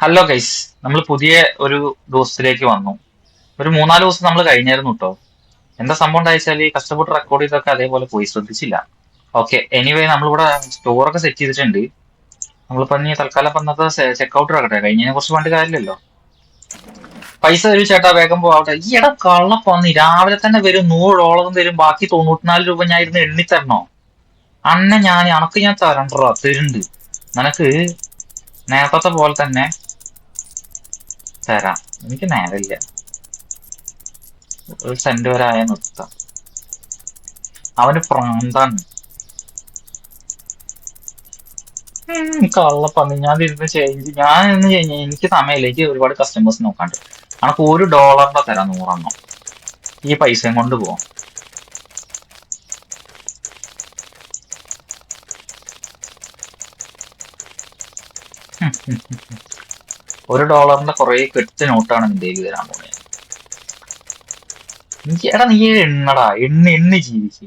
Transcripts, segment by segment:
Hello guys നമ്മൾ പുതിയ ഒരു ദിവസത്തിലേക്ക് വന്നു. ഒരു മൂന്നാൽ ദിവസം നമ്മൾ കഴിഞ്ഞായിരുന്നു കേട്ടോ എന്താ സംഭവം ഉണ്ടായിച്ചാൽ കഷ്ടപ്പെട്ട് റെക്കോർഡ് ചെയ്തൊക്കെ അതേപോലെ പോയി ശ്രദ്ധിച്ചില്ല. ഓക്കെ എനിവേ നമ്മളിവിടെ സ്റ്റോറൊക്കെ സെറ്റ് ചെയ്തിട്ടുണ്ട്. നമ്മളിപ്പോ ഇനി തൽക്കാലം പറഞ്ഞത് ചെക്കൗട്ട് ഇറക്കട്ടെ കഴിഞ്ഞതിനെ കുറിച്ച് പണ്ട് കാര്യമില്ലല്ലോ. പൈസ തരും ചേട്ടാ വേഗം പോവട്ടെ ഈ ഇടം കള്ളപ്പന്നി രാവിലെ തന്നെ വരും നൂറ് ഡോളറും തരും ബാക്കി തൊണ്ണൂറ്റിനാല് രൂപ ഞാൻ ഇരുന്ന് എണ്ണി തരണോ അന്ന ഞാൻ അണക്ക് ഞാൻ തരണ്ടോ തരുന്നുണ്ട്. നിനക്ക് നേരത്തെ പോലെ തന്നെ തരാം. എനിക്ക് നേരമില്ല. ഒരു സെന്റ് വരെ ആയ നിർത്താം. അവന് പ്രാന്താണ്. കള്ളപ്പന്നി ഞാൻ ഇരുന്ന് ചേഞ്ച് ഞാൻ ഇന്ന് കഴിഞ്ഞ എനിക്ക് സമയമില്ല. ഒരുപാട് കസ്റ്റമേഴ്സ് നോക്കാണ്ട്. കണക്ക് ഒരു ഡോളറിന്റെ തരാം നൂറെണ്ണം. ഈ പൈസയും കൊണ്ട് പോവാം. ഒരു ഡോളറിന്റെ കുറെ കെട്ട് നോട്ടാണ് എന്റെ കയ്യിൽ തരാൻ പോകുന്നത് എടാ നീ എണ്ണടാ എണ്ണ എണ്ണി ജീവിച്ച്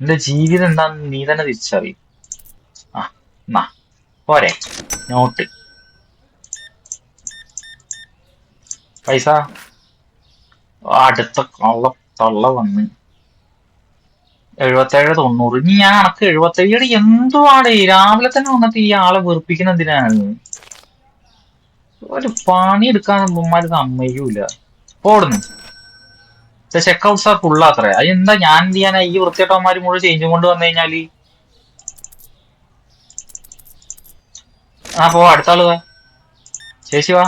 നിന്റെ ജീവിതം എന്താന്ന് നീ തന്നെ തിരിച്ചറിയും. ആ എന്നാ പോരെ നോട്ട്. പൈസ? അടുത്ത കള്ള തള്ള വന്ന്. എഴുപത്തേഴ് തൊണ്ണൂറ്. ഇനി ഞാൻ കണക്ക് എഴുപത്തേഴ് എന്തുവാടേ? രാവിലെ തന്നെ വന്നിട്ട് ഈ ആളെ വെറുപ്പിക്കുന്ന എന്തിനാണ്? ഒരു പണി എടുക്കാൻ ഉമ്മമാര് സമ്മതിക്കൂല. ഓടുന്നു ചെക്കൗട്ട്സ് സാർ ഫുള്ള് അത്ര അതെന്താ ഞാൻ എന്ത് ചെയ്യാനാ? ഈ വൃത്തിയേട്ടന്മാര് മുഴുവൻ ചേഞ്ചും കൊണ്ട് വന്നു കഴിഞ്ഞാൽ? ആ പോ അടുത്ത ആൾ വാ. ചേച്ചി വാ.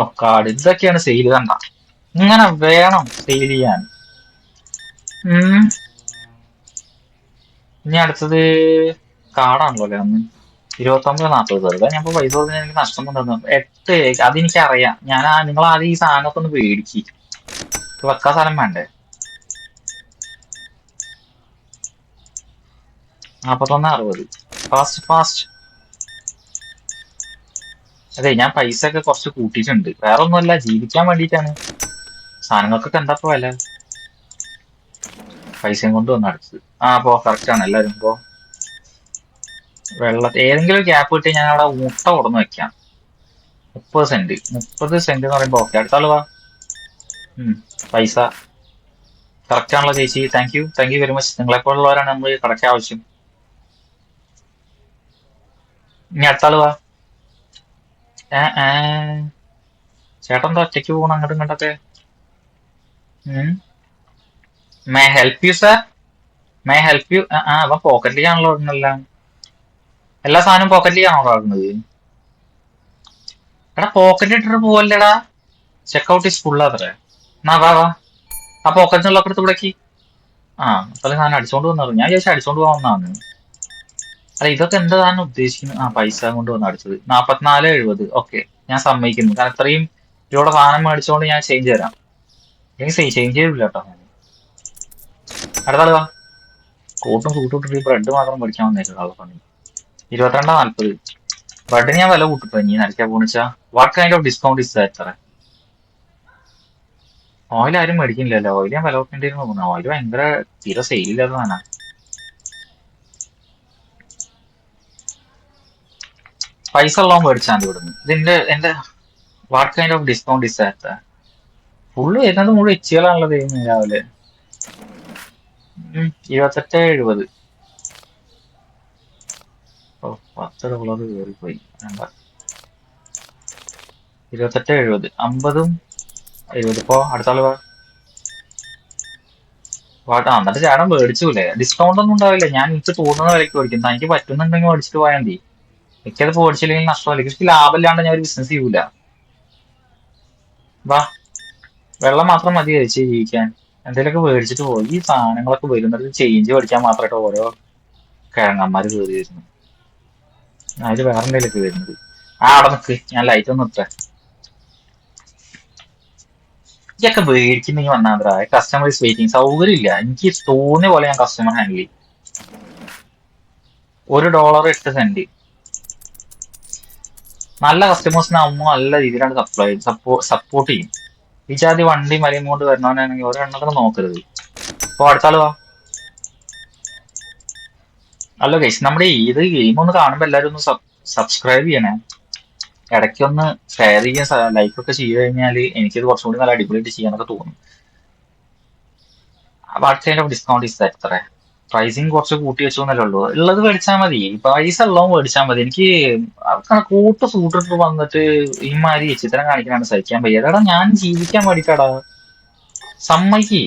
ഓ കാട്. ഇതൊക്കെയാണ് സെയിൽ കണ്ട. ഇങ്ങനെ വേണം സെയിൽ ചെയ്യാൻ. ഇനി അടുത്തത് കാടാണല്ലോ അല്ലേ അന്ന്? ഇരുപത്തൊമ്പത് നാൽപ്പത് വെറുതെ ഞാൻ പൈസ കൊടുത്തതിന് എനിക്ക് നഷ്ടം കൊണ്ടുവന്നു എട്ട് അതെനിക്ക് അറിയാം ഞാൻ നിങ്ങൾ ആദ്യം ഈ സാധനമൊക്കെ ഒന്ന് പേടിക്ക്. വെക്കാൻ സ്ഥലം വേണ്ടേ? നാപ്പത്തൊന്ന് അറുപത്. ഫാസ്റ്റ് ഫാസ്റ്റ് അതെ ഞാൻ പൈസ ഒക്കെ കുറച്ച് കൂട്ടിയിട്ടുണ്ട്. വേറെ ഒന്നുമല്ല ജീവിക്കാൻ വേണ്ടിയിട്ടാണ്. സാധനങ്ങൾക്കൊക്കെ എന്താ വില? പൈസയും കൊണ്ട് വന്ന് അടച്ചത് ആ പോ കറക്റ്റ് ആണ്. എല്ലാവരും പോ വെള്ള ഏതെങ്കിലും ഒരു ഗ്യാപ്പ് കിട്ടി ഞാൻ അവിടെ മുട്ട കൊടുന്ന് വെക്കാം. മുപ്പത് സെന്റ് മുപ്പത് സെന്റ് എന്ന് പറയുമ്പോ ഓക്കെ അടുത്ത ആളുവാ പൈസ. കറക്റ്റ് ആണല്ലോ ചേച്ചി thank you thank you very much നിങ്ങളെപ്പോലുള്ളവരാണ് നമ്മൾ കറക്റ്റ് ആവശ്യം. ഇനി അടുത്ത ആളുവാ ചേട്ടൻ എന്താ ഒറ്റയ്ക്ക് പോകണം അങ്ങോട്ടും ഇങ്ങോട്ടൊക്കെ? May help you sir may help you ആ അവൻ പോക്കറ്റിലേക്കാണല്ലോ ഇടുന്നല്ല എല്ലാ സാധനവും പോക്കറ്റിലേക്കാണോ ഇടുന്നത് എടാ പോക്കറ്റ് ഇട്ടിട്ട് പോവല്ലേടാ. ചെക്കൗട്ട് ഈസ് ഫുൾ അത്രേ എന്നാ വാ വാ. ആ പോക്കറ്റ് ഉള്ള എടുത്ത് ഇവിടേക്ക്. ആ അത്രയും സാധനം അടിച്ചോണ്ട് വന്നു ഞാൻ ചോദിച്ചാൽ അടിച്ചോണ്ട് പോകാവുന്നതാണ് അല്ല ഇതൊക്കെ എന്താണ് ഉദ്ദേശിക്കുന്നത്? ആ പൈസ കൊണ്ട് വന്ന് അടിച്ചത്. നാപ്പത്തിനാല് എഴുപത്. ഓക്കെ ഞാൻ സമ്മതിക്കുന്നു. കാരണം ഇത്രയും ഇവിടെ സാധനം മേടിച്ചോണ്ട് ഞാൻ ചേഞ്ച് തരാം. എനിക്ക് ചേഞ്ച് ചെയ്തില്ല കേട്ടോ. അടുത്താളുവാ കോട്ടും ഇട്ടിട്ട് ബ്രെഡ് മാത്രം മേടിക്കാൻ വന്നേക്കുള്ള പണി. ഇരുപത്തിരണ്ടാ നാല്പത്. ബ്രെഡിന് ഞാൻ വില കൂട്ടിപ്പോ ഇനി നരക്കാൻ പോണിച്ചാ what kind of discount is എത്ര ഓയിൽ ആരും മേടിക്കുന്നില്ലല്ലോ. ഓയിൽ ഞാൻ വില കൂട്ടേണ്ടി തോന്നുന്നു ഓയിൽ ഭയങ്കര തീരെ സെയിൽ സാധനം. പൈസ ഉള്ളവൻ മേടിച്ചാൽ മതി ഇവിടുന്ന്. ഇതിന്റെ എന്റെ what kind of discount is എത്ര ഫുള്ള് വരുന്നത് മുഴുവൻ എച്ചുകളാണല്ലോ രാവിലെ. ഇരുപത്തെട്ട് എഴുപത്. പത്ത് ഡോളർ കയറിപ്പോയി ഇരുപത്തെട്ട് എഴുപത്. അമ്പതും എഴുപത്. ഇപ്പോ അടുത്ത വാട്ടാ എന്നിട്ട് ചേട്ടൻ മേടിച്ചൂലേ? ഡിസ്കൗണ്ട് ഒന്നും ഉണ്ടാവില്ല. ഞാൻ എനിക്ക് തോന്നുന്ന വിലക്ക് മേടിക്കും. എനിക്ക് പറ്റുന്നുണ്ടെങ്കിൽ മേടിച്ചിട്ട് പോയാൽ മതി. എനിക്കത് മേടിച്ചില്ലെങ്കിൽ നഷ്ടമല്ല എനിക്ക് ലാഭമില്ലാണ്ട് ഞാൻ ഒരു ബിസിനസ് ചെയ്യൂല. വാ. വെള്ളം മാത്രം മതി കഴിച്ച് ജീവിക്കാൻ. എന്തെങ്കിലുമൊക്കെ മേടിച്ചിട്ട് പോയി. ഈ സാധനങ്ങളൊക്കെ വരുന്നത് ചേഞ്ച് മേടിക്കാൻ മാത്രമായിട്ട് ഓരോ കിഴങ്ങന്മാര് കയറി വരുന്നു അതിൽ വേറെ എന്തെങ്കിലും വരുന്നത്. ആ അവിടെ നിക്ക്. ഞാൻ ലൈറ്റ് ഒന്ന് ഇത്ര ഇതൊക്കെ മേടിക്കുന്നെങ്കിൽ വന്നാ മതി കസ്റ്റമേഴ്സ് വെയിറ്റിംഗ് സൗകര്യമില്ല എനിക്ക് തോന്നിയ പോലെ ഞാൻ കസ്റ്റമർ ഹാൻഡിൽ ചെയ്യും. ഒരു ഡോളർ എട്ട് സെന്റ് നല്ല കസ്റ്റമേഴ്സിനാവുമ്പോൾ നല്ല രീതിയിലാണ് സപ്ലൈ സപ്പോർട്ട് ചെയ്യും. ഈ ജാതി വണ്ടി മലയും കൊണ്ട് വരണവനാണെങ്കിൽ ഒരെണ്ണത്തിന് നോക്കരുത്. അപ്പൊ അടുത്ത ആൾ വാ. അല്ല ഗൈസ് നമ്മുടെ ഇത് ഗെയിം ഒന്ന് കാണുമ്പോ എല്ലാരും ഒന്ന് സബ്സ്ക്രൈബ് ചെയ്യണേ. ഇടയ്ക്കൊന്ന് ഷെയർ ചെയ്യാൻ ലൈക്ക് ഒക്കെ ചെയ്ത് കഴിഞ്ഞാൽ എനിക്കത് കുറച്ചും കൂടി നല്ല അടിപൊളിയായിട്ട് ചെയ്യാനൊക്കെ തോന്നും. വാട്ട് ഡിസ്കൗണ്ട് ഇസ് എത്ര പ്രൈസിങ് കുറച്ച് കൂട്ടി വെച്ചു എന്നല്ലേ ഉള്ളൂ. ഉള്ളത് മേടിച്ചാൽ മതി. പൈസ ഉള്ളതും മേടിച്ചാൽ മതി. എനിക്ക് കൂട്ട് സൂട്ടിട്ട് വന്നിട്ട് ഈ മാതിരി ചിത്രം കാണിക്കാനാണ് സഹിക്കാൻ വയ്യ. ഞാൻ ജീവിക്കാൻ വേണ്ടിട്ടാടാ. സമ്മതിക്ക്.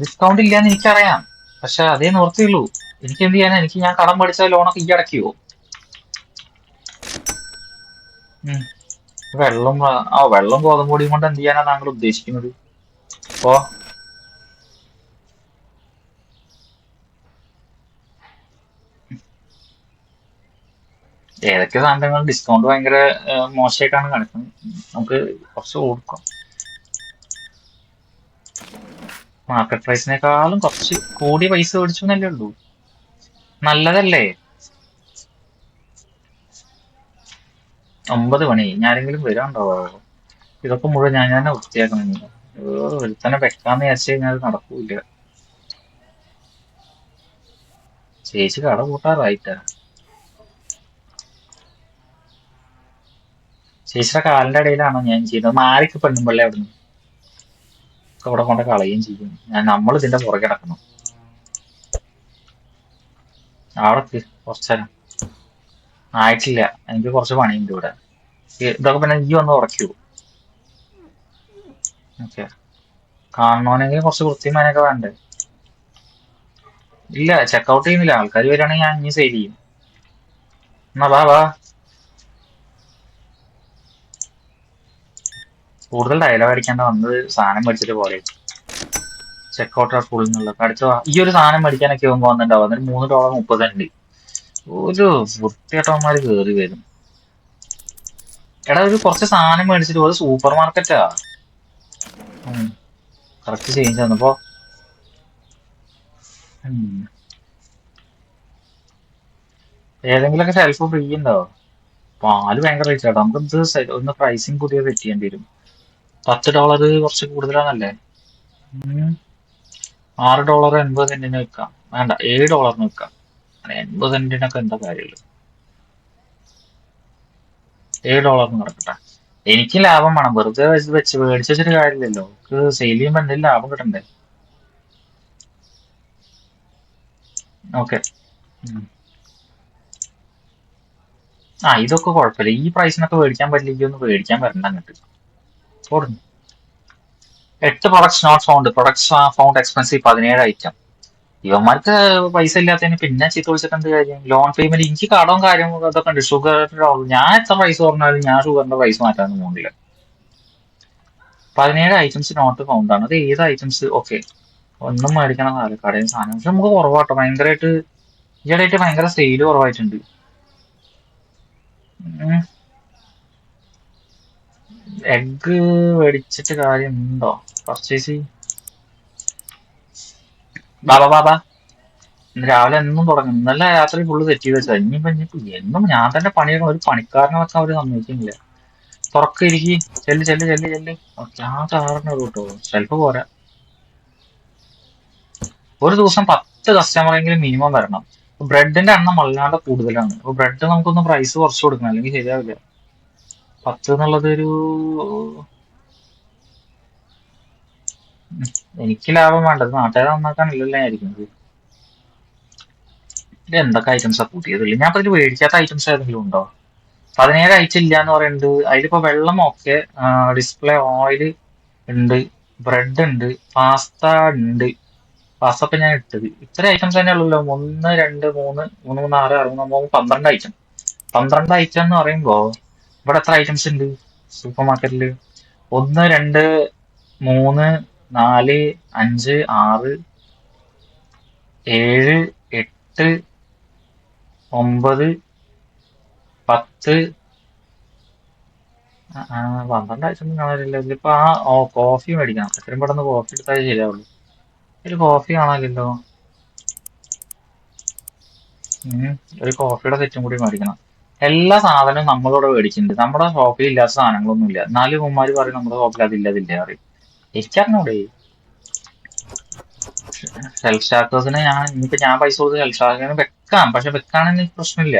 ഡിസ്കൗണ്ട് ഇല്ലാന്ന് എനിക്കറിയാം. പക്ഷെ അതേ നിവർത്തിയുള്ളൂ. എനിക്ക് എന്ത് ചെയ്യാനാ? എനിക്ക് ഞാൻ കടം പഠിച്ചാൽ ലോണൊക്കെ ഈ അടയ്ക്കുവോ? ഉം. വെള്ളം ആ- വെള്ളം ഗോതമ്പൊടിയും കൊണ്ട് എന്ത് ചെയ്യാനാ താങ്കൾ ഉദ്ദേശിക്കുന്നത്? ഓ ഏതൊക്കെ സാധനങ്ങൾ ഡിസ്കൗണ്ട് ഭയങ്കര മോശമായിട്ടാണ് കാണിക്കുന്നത് നമുക്ക് കുറച്ച് കൊടുക്കാം. മാർക്കറ്റ് പ്രൈസിനേക്കാളും കുറച്ച് കൂടിയ പൈസ മേടിച്ചു എന്നല്ലേ ഉള്ളൂ. നല്ലതല്ലേ? ഒമ്പത് മണി. ഞാനെങ്കിലും വരാണ്ടാവോ ഇതൊക്കെ മുഴുവൻ ഞാൻ തന്നെ വൃത്തിയാക്കണം. ഒരുത്തനെ വെക്കാന്ന് വിചാരിച്ചു കഴിഞ്ഞാൽ നടക്കൂല ചേച്ചി കട കൂട്ടാറായിട്ടാ. ചേച്ചിയുടെ കാലിന്റെ ഇടയിലാണോ ഞാൻ ചെയ്യുന്നത്? മാറിക്ക് പെണ്ണുമ്പള്ളേ അവിടുന്ന്. അവിടെ കൊണ്ട് കളയുകയും ചെയ്യും. ഞാൻ നമ്മൾ ഇതിന്റെ പുറകെ കിടക്കണം അവിടെ കുറച്ചേരം ആയിട്ടില്ല. എനിക്ക് കുറച്ച് പണിയുണ്ട് ഇവിടെ. ഇതൊക്കെ പിന്നെ ഈ ഒന്ന് ഉറക്കൂ ഓക്കെ. കാണണമെങ്കിൽ കുറച്ച് വൃത്തിമാനൊക്കെ വേണ്ടേ? ഇല്ല ചെക്കൗട്ട് ചെയ്യുന്നില്ല. ആൾക്കാർ വരികയാണെങ്കിൽ ഞാൻ ഇനി സെയിൽ ചെയ്യും. എന്നാ വാ വാ. കൂടുതൽ ഡയലോഗ് അടിക്കാണ്ട് വന്നത് സാധനം മേടിച്ചിട്ട് പോലെ ചെക്കൗട്ട് ഫുൾ എന്നുള്ളത് ഈ ഒരു സാധനം മേടിക്കാനൊക്കെ ആകുമ്പോൾ വന്നിട്ടുണ്ടാവും അതിന് മൂന്ന് ഡോളർ മുപ്പത് ഉണ്ട് ഒരു വൃത്തിയേട്ടന്മാര് കേറി വരും. എടാ ഒരു കുറച്ച് സാധനം മേടിച്ചിട്ട് ഒരു സൂപ്പർ മാർക്കറ്റാ കറക്റ്റ് ചേഞ്ച് വന്നപ്പോ. ഏതെങ്കിലുമൊക്കെ ഷെൽഫ് ഫ്രീ ഉണ്ടോ? പാൽ ഭയങ്കര റേറ്റ് ആട്ടോ നമുക്ക് ഒന്ന് പ്രൈസിങ് പുതിയ സെറ്റ് ചെയ്യേണ്ടി വരും. പത്ത് ഡോളർ കുറച്ച് കൂടുതലാണല്ലേ? ആറ് ഡോളർ എൺപത് സെന്റിന് വെക്കാം. വേണ്ട ഏഴ് ഡോളറിന് വെക്കാം. എൺപത് സെന്റിനൊക്കെ എന്താ കാര്യമുള്ളു? ഏഴ് ഡോളറിന് കിടക്കട്ടെ എനിക്ക് ലാഭം വേണം. വെറുതെ വെച്ച് വെച്ച് മേടിച്ച് വെച്ചിട്ട് കാര്യമില്ലല്ലോ. നമുക്ക് സെയിൽ ചെയ്യുമ്പോൾ എന്തെങ്കിലും ലാഭം കിട്ടണ്ടേ? ഓക്കെ. ആ ഇതൊക്കെ കുഴപ്പമില്ല. ഈ പ്രൈസിനൊക്കെ മേടിക്കാൻ പറ്റില്ലെങ്കിൽ ഒന്ന് മേടിക്കാൻ വരണ്ട അങ്ങോട്ട്. കൊടുന്നു എട്ട് products not found products found expensive പതിനേഴ് ഐറ്റം ഇവന്മാർക്ക് പൈസ ഇല്ലാത്തതിന് പിന്നെ ചീത്ത വിളിച്ചിട്ട് എന്ത് കാര്യം? ലോൺ പേയ്മെന്റ് എനിക്ക് കടവും കാര്യം അതൊക്കെ ഉണ്ട്. ഷുഗർ ഞാൻ എത്ര പൈസ പറഞ്ഞാലും ഞാൻ ഷുഗറിന്റെ പൈസ മാറ്റാനൊന്നും പോകുന്നില്ല. പതിനേഴ് ഐറ്റംസ് നോട്ട് ഫൗണ്ട് ആണ്. അത് ഏത് ഐറ്റംസ് ഓക്കെ ഒന്നും മേടിക്കണം കാര്യം സാധനം പക്ഷെ നമുക്ക് കുറവാട്ടോ. ഭയങ്കരമായിട്ട് ഈയിടെയായിട്ട് ഭയങ്കര സെയിൽ കുറവായിട്ടുണ്ട്. എഗ് മേടിച്ചിട്ട് കാര്യമുണ്ടോ? പർച്ചേസ് ബാബാ ബാബാ രാവിലെ എന്നും തുടങ്ങും. ഇന്നലെ രാത്രി ഫുള്ള് തെറ്റി വെച്ചാ വെച്ചാൽ ഇനിയിപ്പോ ഇനിയിപ്പോ എന്നും ഞാൻ തന്നെ പണിയെടുക്കണം ഒരു പണിക്കാരനെ വെക്കാൻ അവർ സമ്മതിക്കുന്നില്ല. തുറക്കിരിക്കി ചെല്ല് ചെല്ല് ചെല്ല് ചെല്ല്. ഞാൻ ആ കാറിന് കേട്ടോ. ഷെൽഫ് പോരാ. ഒരു ദിവസം പത്ത് കസ്റ്റമറെങ്കിലും മിനിമം വരണം. ബ്രെഡിന്റെ എണ്ണം വല്ലാണ്ട് കൂടുതലാണ്. അപ്പൊ ബ്രെഡ് നമുക്കൊന്ന് പ്രൈസ് കുറച്ച് കൊടുക്കണം. അല്ലെങ്കിൽ ശരിയാവില്ല. പത്ത് എന്നുള്ളത് ഒരു എനിക്ക് ലാഭം വേണ്ടത് നാട്ടുകാരെ നന്നാക്കാനല്ലല്ലേ ആയിരിക്കുന്നത് ഇരിക്കുന്നത് ഇത് എന്തൊക്കെ ഐറ്റംസാ കൂട്ടിയതില്ല ഞാൻ അതിൽ മേടിക്കാത്ത ഐറ്റംസ് ഏതെങ്കിലും ഉണ്ടോ? പതിനേഴ് ഐറ്റം ഇല്ല എന്ന് പറയുന്നത് അതിലിപ്പോ വെള്ളം ഒക്കെ ഡിസ്പ്ലേ ഓയിൽ ഉണ്ട് ബ്രെഡ് ഉണ്ട് പാസ്ത ഉണ്ട്. പാസ്ത ഇപ്പൊ ഞാൻ ഇട്ടത്. ഇത്ര ഐറ്റംസ് തന്നെ ഉള്ളല്ലോ. ഒന്ന് രണ്ട് മൂന്ന് മൂന്ന് മൂന്ന് ആറ് ആറ് മൂന്ന് പന്ത്രണ്ട് ഐറ്റം പന്ത്രണ്ട് ഐറ്റം എന്ന് പറയുമ്പോ ഇവിടെ എത്ര ഐറ്റംസ് ഉണ്ട്? സൂപ്പർ മാർക്കറ്റിൽ ഒന്ന് രണ്ട് മൂന്ന് നാല് അഞ്ച് ആറ് ഏഴ് എട്ട് ഒമ്പത് പത്ത് പന്ത്രണ്ട് ആഴ്ച ഒന്നും കാണാനില്ല. ഇതിലിപ്പോ ആ ഓ കോഫി മേടിക്കണം. എത്രയും പെട്ടെന്ന് കോഫി എടുത്താലേ ശരിയാവുള്ളൂ. ഒരു കോഫി കാണാനില്ലല്ലോ. ഒരു കോഫിയുടെ സെറ്റും കൂടി മേടിക്കണം. എല്ലാ സാധനവും നമ്മളിവിടെ മേടിച്ചിട്ടുണ്ട്. നമ്മുടെ ഷോപ്പിൽ ഇല്ലാത്ത സാധനങ്ങളൊന്നും ഇല്ല എന്നാലും ഉമ്മാര് പറയും നമ്മുടെ ഷോപ്പിൽ അതില്ല അതില്ല പറയും. എനിക്കറിഞ്ഞൂടെ സെൽഫ് ഞാൻ ഇനിയിപ്പോ ഞാൻ പൈസ കൊടുത്ത് സെൽഫ് വെക്കാം. പക്ഷെ വെക്കാണെങ്കിൽ പ്രശ്നമില്ല.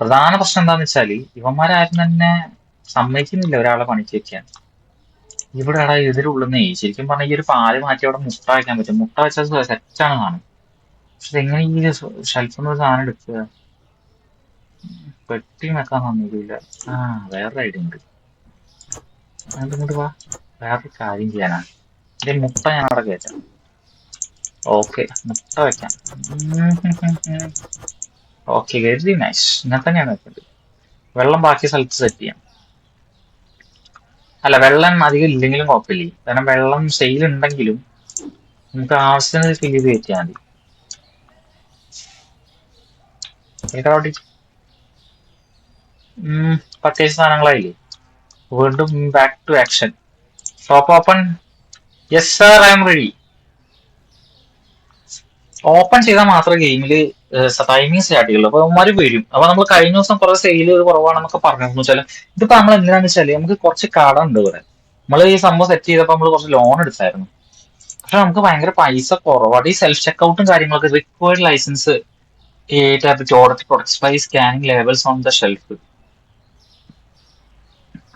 പ്രധാന പ്രശ്നം എന്താന്ന് വെച്ചാൽ ഇവന്മാരാരും തന്നെ സമ്മതിക്കുന്നില്ല ഒരാളെ പണിക്ക് വെക്കാൻ. ഇവിടെ എടാ ഇതിലുള്ളുന്നേ ശരിക്കും പറഞ്ഞാൽ ഈ ഒരു പാൽ മാറ്റി അവിടെ മുട്ട വെക്കാൻ പറ്റും. മുട്ട വെച്ചാൽ സെറ്റാണ് കാണും പക്ഷെ എങ്ങനെ ഈ ഷെൽഫിൽ നിന്ന് സാധനം എടുക്കുക? പെട്ടി വെക്കാൻ സമ്മതിക്കില്ല ആ വേറൊരു ഐഡിയ ഉണ്ട്. അതുകൊണ്ട് ഇങ്ങോട്ട് വാ. വേറൊരു കാര്യം ചെയ്യാനാ എന്റെ മുട്ട ഞാൻ അവിടെ കയറ്റാം ഓക്കെ മുട്ട വെക്കാം. Okay very nice. ഇങ്ങനെ തന്നെയാണ് വെക്കേണ്ടത്. വെള്ളം ബാക്കി സ്ഥലത്ത് സെറ്റ് ചെയ്യാം. അല്ല വെള്ളം അധികം ഇല്ലെങ്കിലും കുഴപ്പമില്ല. കാരണം വെള്ളം സെയിൽ ഉണ്ടെങ്കിലും നമുക്ക് ആവശ്യത്തിന് ഫിൽ ചെയ്ത് കയറ്റിയാൽ മതി. കേട്ടോട്ടി പർച്ചേസ് സാധനങ്ങളായില്ലേ? വീണ്ടും back to action shop open yes sir I'm ready open ചെയ്താൽ മാത്രമേ ഗെയിമിൽ ടൈമിങ് സ്റ്റാർട്ട് ചെയ്യുള്ളൂ അപ്പൊ അവന്മാര് വരും. അപ്പൊ നമ്മൾ കഴിഞ്ഞ ദിവസം കുറെ സെയിൽ കുറവാണെന്നൊക്കെ പറഞ്ഞിരുന്നു. വെച്ചാൽ ഇതിപ്പോ നമ്മൾ എന്തിനാന്ന് വെച്ചാൽ നമുക്ക് കുറച്ച് കട ഉണ്ട് ഇവിടെ. നമ്മൾ ഈ സംഭവം സെറ്റ് ചെയ്തപ്പോൾ നമ്മൾ കുറച്ച് ലോൺ എടുത്തായിരുന്നു. പക്ഷെ നമുക്ക് ഭയങ്കര പൈസ കുറവാണ് ഈ സെൽഫ് ചെക്കൗട്ടും കാര്യങ്ങളൊക്കെ required license order products by scanning levels on the shelf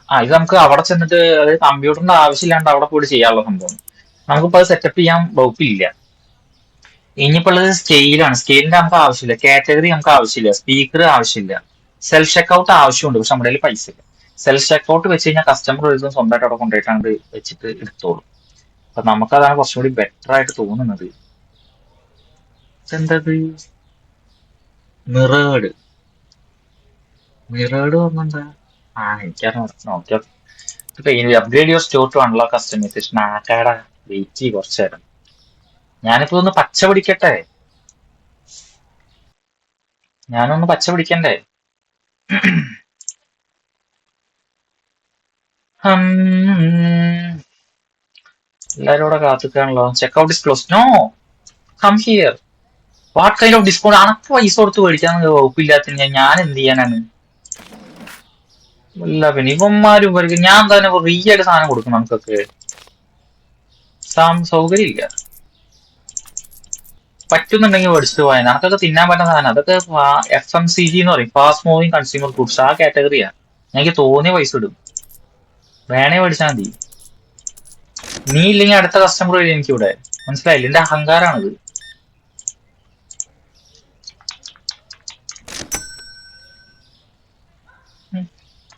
ആ ഇത് നമുക്ക് അവിടെ ചെന്നിട്ട് അതായത് കമ്പ്യൂട്ടറിന്റെ ആവശ്യമില്ലാണ്ട് അവിടെ പോയിട്ട് ചെയ്യാനുള്ള സംഭവം. നമുക്കിപ്പോ അത് സെറ്റപ്പ് ചെയ്യാൻ വകുപ്പില്ല. ഇനിയിപ്പോ ഉള്ളത് സ്കെയിലാണ് സ്കെയിലിന്റെ നമുക്ക് ആവശ്യമില്ല. കാറ്റഗറി നമുക്ക് ആവശ്യമില്ല. സ്പീക്കർ ആവശ്യമില്ല. സെൽഫ് ചെക്കൗട്ട് ആവശ്യമുണ്ട് പക്ഷെ നമ്മുടെ കയ്യിൽ പൈസ ഇല്ല. സെൽഫ് ചെക്കൗട്ട് വെച്ച് കഴിഞ്ഞാൽ കസ്റ്റമർ ഒരു ദിവസം സ്വന്തമായിട്ട് അവിടെ കൊണ്ടുപോയിട്ടാണ് വെച്ചിട്ട് എടുത്തോളും. അപ്പൊ നമുക്കതാണ് കുറച്ചും കൂടി ബെറ്റർ ആയിട്ട് തോന്നുന്നത്. എന്തത് മിറേഡ് മിറേഡ് പറഞ്ഞെന്താ ആ എനിക്കറിയാം നോക്കിയോ? അപ്ഗ്രേഡ് കസ്റ്റമൈസേഷൻ ആക്കാടാ വെയിറ്റ് ചെയ്യ് കുറച്ചു നേരം. ഞാനിപ്പോ ഒന്ന് പച്ച പിടിക്കട്ടെ? ഞാനൊന്ന് പച്ച പിടിക്കണ്ടേ. എല്ലാരും കൂടെ കാത്തുക്കാണല്ലോ. Checkout is close no come here what kind of discount അനക്ക് പൈസ കൊടുത്ത് മേടിക്കാൻ വകുപ്പില്ലാത്ത ഞാൻ എന്ത് ചെയ്യാനാണ്? ഇല്ല പിന്നെ ഇവന്മാരും ഇവർക്ക് ഞാൻ തന്നെ ഫ്രീ ആയിട്ട് സാധനം കൊടുക്കും നമുക്കൊക്കെ. സൗകര്യം ഇല്ല പറ്റുന്നുണ്ടെങ്കിൽ മേടിച്ചിട്ട് പോയാൽ നമുക്കൊക്കെ തിന്നാൻ പറ്റുന്ന സാധനം. അതൊക്കെ എഫ് എം സി ജി എന്ന് പറയും. ഫാസ്റ്റ് മൂവിങ് കൺസ്യൂമർ ഗുഡ്സ് ആ കാറ്റഗറിയാണ് എനിക്ക് തോന്നിയ പൈസ ഇടും. വേണേ മേടിച്ചാൽ മതി. നീ ഇല്ലെങ്കിൽ അടുത്ത കസ്റ്റമർ വരും എനിക്കിവിടെ. മനസ്സിലായില്ല? എന്റെ അഹങ്കാരാണിത്.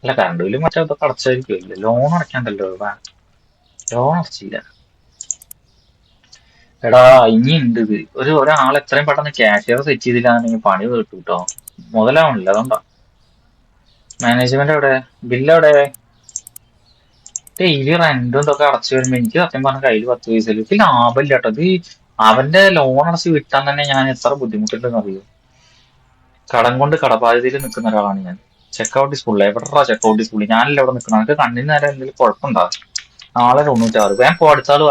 അല്ല കറണ്ട് ബില്ലും മറ്റേ ഇതൊക്കെ അടച്ചായിരിക്കുമല്ലോ ലോൺ അടയ്ക്കാണ്ടല്ലോ ലോൺ അടച്ചില്ല. എടാ ഇനി ഉണ്ട് ഇത്. ഒരു ഒരാൾ എത്രയും പെട്ടെന്ന് ക്യാഷ്യർ സെറ്റ് ചെയ്തില്ലാന്നുണ്ടെങ്കിൽ പണി കിട്ടും കേട്ടോ മുതലാവണില്ല അതുകൊണ്ടാ. മാനേജ്മെന്റ് എവിടെ? ബില്ല് എവിടെ? ഡെയിലി റെന്റും ഇതൊക്കെ അടച്ചു വരുമ്പോ എനിക്ക് സത്യം പറഞ്ഞ കയ്യിൽ പത്ത് പൈസ ഇല്ല. ലാഭമില്ല കേട്ടോ ഇത് അവന്റെ ലോൺ അടച്ച് വിട്ടാൻ തന്നെ ഞാൻ എത്ര ബുദ്ധിമുട്ടുണ്ടെന്ന് അറിയോ? കടം കൊണ്ട് കടബാധ്യതയിൽ നിൽക്കുന്ന ഒരാളാണ് ഞാൻ. ചെക്കൗട്ട് സ്കൂളിൽ എവിടെടാ ചെക്കൗട്ട് സ്കൂളിൽ ഞാനല്ല ഇവിടെ നിൽക്കണം എനിക്ക് കണ്ണിന് നേരം എന്തെങ്കിലും കുഴപ്പമുണ്ടാ? നാളെ തൊണ്ണൂറ്റാറ് ഞാൻ പോടിച്ചാലും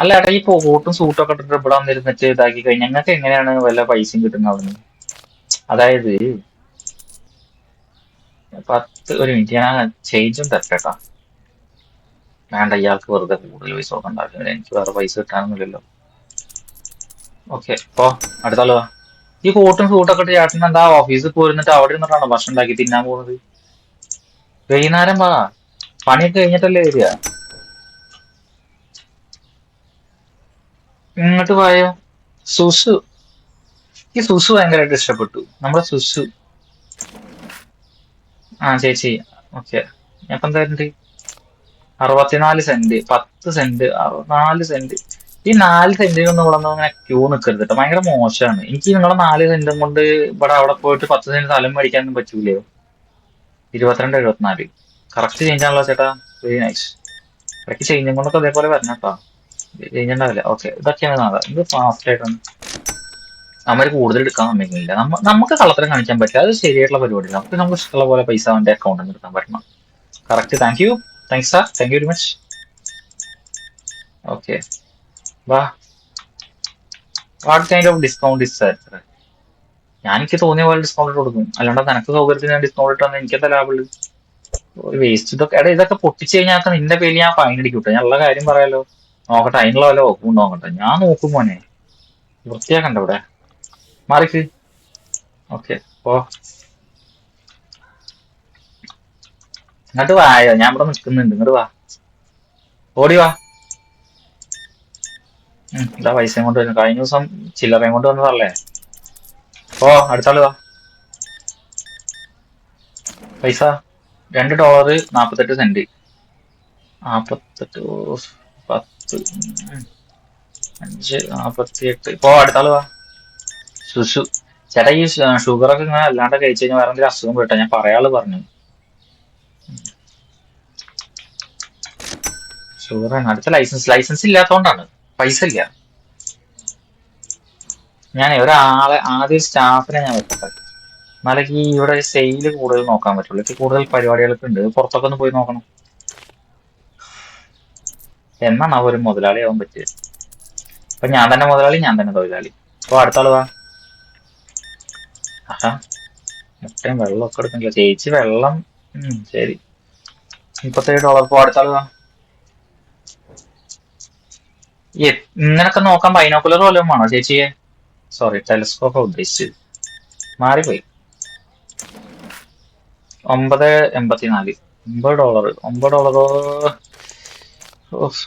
അല്ല ഏട്ടാ ഈ കോട്ടും സൂട്ടും ഒക്കെ ഇട്ടിട്ട് ഇവിടെ വന്നിരുന്നിട്ട് ഇതാക്കി കഴിഞ്ഞാൽ ഞങ്ങൾക്ക് എങ്ങനെയാണ് വല്ല പൈസയും കിട്ടുന്നത് അവിടുന്ന്? അതായത് പത്ത് ഒരു മിനിറ്റ് ഞാൻ ചേഞ്ചും തരട്ടെട്ടാ. വേണ്ട ഇയാൾക്ക് വെറുതെ കൂടുതൽ പൈസ ഒക്കെ ഉണ്ടാക്കുന്നില്ല എനിക്ക് വേറെ പൈസ കിട്ടാനൊന്നുമില്ലല്ലോ. ഓക്കെ അപ്പോ അടുത്താൾ വാ. ഈ കോട്ടും സൂട്ടൊക്കെ ഇട്ട് ചേട്ടൻ എന്താ ഓഫീസിൽ പോയിരുന്നിട്ട് അവിടെ ഇരുന്നിട്ടാണോ ഭക്ഷണം ഉണ്ടാക്കി തിന്നാൻ പോകുന്നത്? വൈകുന്നേരം വാ. പണിയൊക്കെ കഴിഞ്ഞിട്ടല്ലേ വരിക? ഇങ്ങോട്ട് പോയോ സുസു. ഈ സുസു ഭയങ്കരമായിട്ട് ഇഷ്ടപ്പെട്ടു. നമ്മുടെ സുസു. ആ ചേച്ചി. ഓക്കെ. ഞാൻ എന്തായിട്ടുണ്ട് അറുപത്തിനാല് സെന്റ്. പത്ത് സെന്റ്. അറുപത്തിനാല് നാല് സെന്റ്. ഈ നാല് സെന്റിനൊന്നും ഇവിടെ അങ്ങനെ ക്യൂ നിൽക്കരുത് കേട്ടോ ഭയങ്കര മോശമാണ് എനിക്ക് നിങ്ങളെ നാല് സെന്റും കൊണ്ട് ഇവിടെ അവിടെ പോയിട്ട് പത്ത് സെന്റ് സ്ഥലം മേടിക്കാനൊന്നും പറ്റൂലയോ? ഇരുപത്തിരണ്ട് എഴുപത്തിനാല് കറക്റ്റ് ചേഞ്ച് ആണല്ലോ ചേട്ടാ. വെരി നൈസ് ഇടയ്ക്ക് ചേഞ്ചും കൊണ്ടൊക്കെ അതേപോലെ വരണം കേട്ടോ ചേഞ്ച് ഉണ്ടാവില്ല. ഓക്കെ ഇതൊക്കെയാണ് നാളെ. ഇത് ഫാസ്റ്റ് ആയിട്ടാണ്. നമ്മൾ കൂടുതൽ എടുക്കാൻ സമ്മതിക്കുന്നില്ല നമ്മ നമുക്ക് കള്ളത്തരം കാണിക്കാൻ പറ്റില്ല. അത് ശരിയായിട്ടുള്ള പരിപാടിയില്ല. നമുക്ക് നമുക്ക് ഇഷ്ടമുള്ള പോലെ പൈസ അവന്റെ അക്കൗണ്ടിൽ നിന്ന് എടുക്കാൻ പറ്റണം. Correct thank you thanks sir thank you very much okay what kind of discount is sir ഞാൻ എനിക്ക് തോന്നിയ പോലെ ഡിസ്കൗണ്ട് കൊടുക്കും. അല്ലാണ്ട് നിനക്ക് സൗകര്യത്തിന് ഞാൻ ഡിസ്കൗണ്ട് ഇട്ടാൽ എനിക്ക് എന്താ ലാഭമുള്ളൂ വേസ്റ്റ് ഇതൊക്കെ എടാ ഇതൊക്കെ പൊട്ടിച്ചു കഴിഞ്ഞാൽ നിന്റെ പേര് ഞാൻ ഫൈൻ അടിക്കൂട്ടെ. ഞാൻ ഉള്ള കാര്യം പറയാലോ. നോക്കട്ടെ അതിനുള്ള വല്ല വകുപ്പും നോക്കട്ടെ. ഞാൻ നോക്കും മോനെ. വൃത്തിയാക്കണ്ട ഇവിടെ. മാറിക്ക്. ഓക്കെ ഓ ഇങ്ങോട്ട് വായോ. ഞാൻ ഇവിടെ നിൽക്കുന്നുണ്ട്. ഇങ്ങോട്ട് വാ. ഓടി വാ. ഇതാ പൈസ കൊണ്ട് വരുന്നത്? കഴിഞ്ഞ ദിവസം ചില്ലറയും കൊണ്ട് വന്നതല്ലേ ഓ അടുത്താൾ വാ. പൈസ രണ്ട് ഡോളർ നാപ്പത്തെട്ട് സെന്റ് നാപ്പത്തെട്ട് പത്ത് അഞ്ച് നാപ്പത്തി എട്ട് ഇപ്പോ അടുത്താൾ വാ. സുസു ചേട്ടാ ഈ ഷുഗർ ഒക്കെ ഇങ്ങനെ അല്ലാണ്ട് കഴിച്ചു കഴിഞ്ഞാൽ വേറെ എന്തെങ്കിലും അസുഖം പെട്ടാ ഞാൻ പറയാൾ പറഞ്ഞു. ഷുഗർ അടുത്ത ലൈസൻസ് ലൈസൻസ് ഇല്ലാത്തതുകൊണ്ടാണ് പൈസ ഇല്ല. ഞാനേ ഒരാളെ ആദ്യം സ്റ്റാഫിനെ ഞാൻ വെക്കട്ടെ. എന്നാലും ഈ ഇവിടെ സെയിൽ കൂടുതൽ നോക്കാൻ പറ്റുള്ളൂ. ഇപ്പൊ കൂടുതൽ പരിപാടികളൊക്കെ ഉണ്ട്. പുറത്തൊക്കെ ഒന്ന് പോയി നോക്കണം. എന്നാണ് അവർ മുതലാളിയാവാൻ പറ്റിയത്? അപ്പൊ ഞാൻ തന്നെ മുതലാളി ഞാൻ തന്നെ തൊഴിലാളി. അപ്പൊ അടുത്ത വാ. ആഹാ. മുട്ടയും വെള്ളമൊക്കെ എടുക്കണില്ല ചേച്ചി വെള്ളം. ശരി. മുപ്പത്തേഴ് ഡോളർ ഇപ്പൊ അടുത്ത ആൾ വാ. ഈ ഇങ്ങനൊക്കെ നോക്കാൻ ബൈനോക്കുലർ വല്ലതും വേണോ ചേച്ചിയെ സോറി ടെലിസ്കോപ്പ് ഉദ്ദേശിച്ചത് മാറിപ്പോയി. ഒമ്പത് എൺപത്തിനാല്. ഒമ്പത് ഡോളർ ഒമ്പത് ഡോളറോ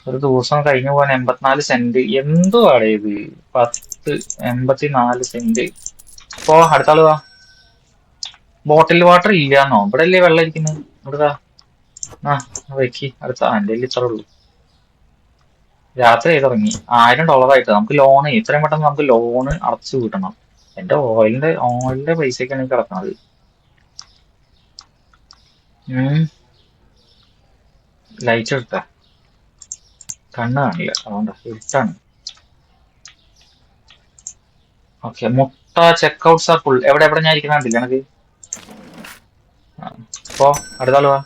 ഒരു ദിവസം കഴിഞ്ഞു പോകാൻ എൺപത്തിനാല് സെന്റ് എന്തുവാടേ ഇത്? പത്ത് എൺപത്തിനാല് സെന്റ് അപ്പോ അടുത്ത വാ. ബോട്ടിൽ വാട്ടർ ഇല്ലാന്നോ? ഇവിടെ അല്ലേ വെള്ളം ഇരിക്കുന്നത് ഇവിടെ. ആ വെക്കി. അടുത്ത എന്റെ ഇത്ര ഉള്ളൂ. രാത്രി തുടങ്ങി ആയിരം ഡോളർ ആയിട്ട് നമുക്ക് ലോൺ ഇത്രയും പെട്ടെന്ന് നമുക്ക് ലോണ് അടച്ചു കിട്ടണം. എന്റെ ഓയിലിന്റെ ഓയിലിന്റെ പൈസയൊക്കെയാണ് എനിക്ക് കിടക്കുന്നത് ലൈറ്റ് എടുത്ത. കണ്ണ് കാണില്ല. അതുകൊണ്ട് ഇരുട്ടാണ്. ഓക്കെ മുട്ട ചെക്കൗട്ട്സ് ആർ ഫുൾ എവിടെ എവിടെ ഞാൻ ഇരിക്കുന്ന കണ്ടില്ല എനിക്ക്? അപ്പോ അടുത്താളുവാ